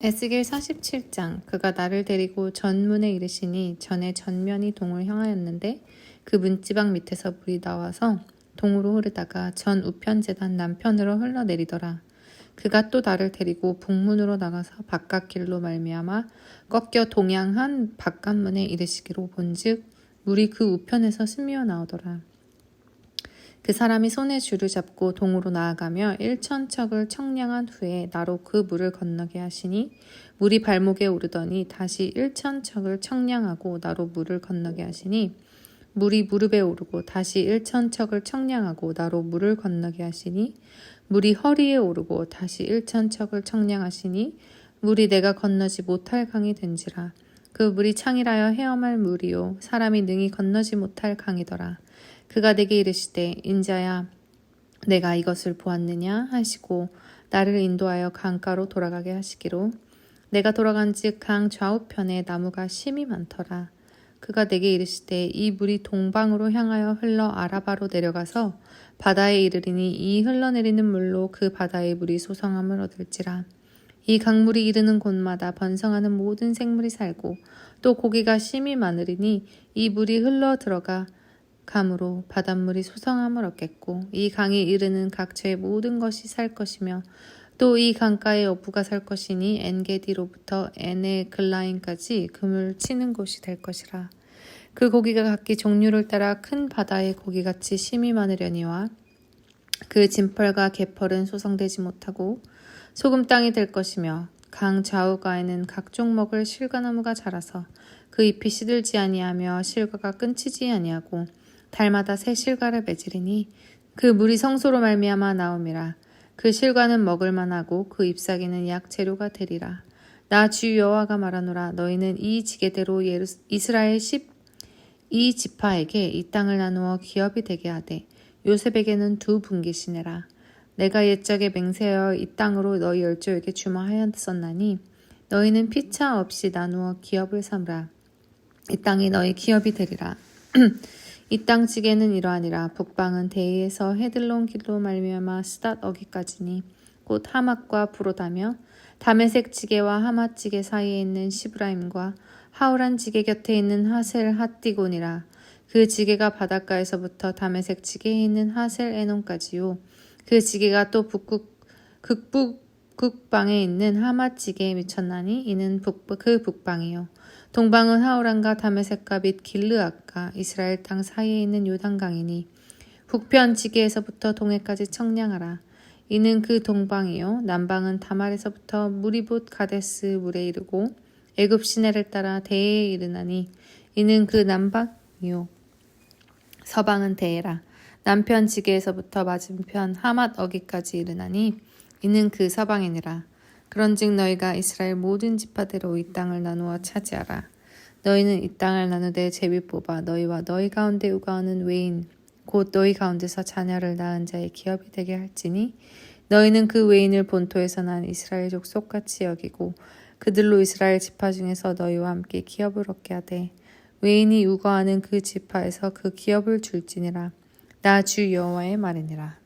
에스겔 47장 그가 나를 데리고 전문에 이르시니 전에 전면이 동을 향하였는데 그 문지방 밑에서 물이 나와서 동으로 흐르다가 전 우편 재단 남편으로 흘러내리더라. 그가 또 나를 데리고 북문으로 나가서 바깥 길로 말미암아 꺾여 동양한 바깥문에 이르시기로 본즉 물이 그 우편에서 스미어 나오더라. 그 사람이 손에 줄을 잡고 동으로 나아가며 일천척을 청량한 후에 나로 그 물을 건너게 하시니 물이 발목에 오르더니 다시 일천척을 청량하고 나로 물을 건너게 하시니 물이 무릎에 오르고 다시 일천척을 청량하고 나로 물을 건너게 하시니 물이 허리에 오르고 다시 일천척을 청량하시니 물이 내가 건너지 못할 강이 된지라. 그 물이 창이라여 헤엄할 물이요. 사람이 능히 건너지 못할 강이더라 그가 내게 이르시되 인자야 내가 이것을 보았느냐 하시고 나를 인도하여 강가로 돌아가게 하시기로. 내가 돌아간즉 강 좌우편에 나무가 심이 많더라. 그가 내게 이르시되 이 물이 동방으로 향하여 흘러 아라바로 내려가서 바다에 이르리니 이 흘러내리는 물로 그 바다의 물이 소성함을 얻을지라. 이 강물이 이르는 곳마다 번성하는 모든 생물이 살고 또 고기가 심이 많으리니 이 물이 흘러 들어가 감으로 바닷물이 소성함을 얻겠고 이 강에 이르는 각처의 모든 것이 살 것이며 또 이 강가의 어부가 살 것이니 엔게디로부터 에네글라인까지 금을 치는 곳이 될 것이라. 그 고기가 각기 종류를 따라 큰 바다의 고기같이 심이 많으려니와 그 진펄과 개펄은 소성되지 못하고 소금 땅이 될 것이며 강 좌우가에는 각종 먹을 실과나무가 자라서 그 잎이 시들지 아니하며 실과가 끊치지 아니하고 달마다 새 실과를 맺으리니 그 물이 성소로 말미암아 나옴이라 그 실과는 먹을 만하고 그 잎사귀는 약 재료가 되리라. 나 주 여호와가 말하노라. 너희는 이 지게대로 예루, 이스라엘 십이 지파에게 이 땅을 나누어 기업이 되게 하되 요셉에게는 두 분기시내라. 내가 옛적에 맹세하여 이 땅으로 너희 열조에게 주마하였었나니 너희는 피차 없이 나누어 기업을 삼으라. 이 땅이 너희 기업이 되리라 이땅 지게는 이러하니라. 북방은 대이에서 헤들론 길로 말미암아 스닷 어기까지니 곧 하맛과 부로다며 다메색 지게와 하맛 지게 사이에 있는 시브라임과 하울한 지게 곁에 있는 하셀 핫디곤이라. 그 지게가 바닷가에서부터 다메색 지게에 있는 하셀 에논까지요. 그 지게가 또 북극 극북 극방에 있는 지게에 미쳤나니 이는 북, 그 북방이요 동방은 하오란과 다메섹과 및 길르앗과 이스라엘 땅 사이에 있는 요단강이니 북편 지게에서부터 동해까지 청량하라. 이는 그 동방이요 남방은 다말에서부터 무리봇 가데스 물에 이르고 애굽 시내를 따라 대해에 이르나니 이는 그 남방이요 서방은 대해라. 남편 지게에서부터 맞은편 하맛 어기까지 이르나니 이는 그 서방이니라. 그런즉 너희가 이스라엘 모든 지파대로 이 땅을 나누어 차지하라. 너희는 이 땅을 나누되 제비 뽑아 너희와 너희 가운데 우가오는 외인 곧 너희 가운데서 자녀를 낳은 자의 기업이 되게 할지니 너희는 그 외인을 본토에서 난 이스라엘 족속같이 여기고 그들로 이스라엘 지파 중에서 너희와 함께 기업을 얻게 하되 외인이 우거하는 그 지파에서 그 기업을 줄지니라 나 주 여호와의 말이니라.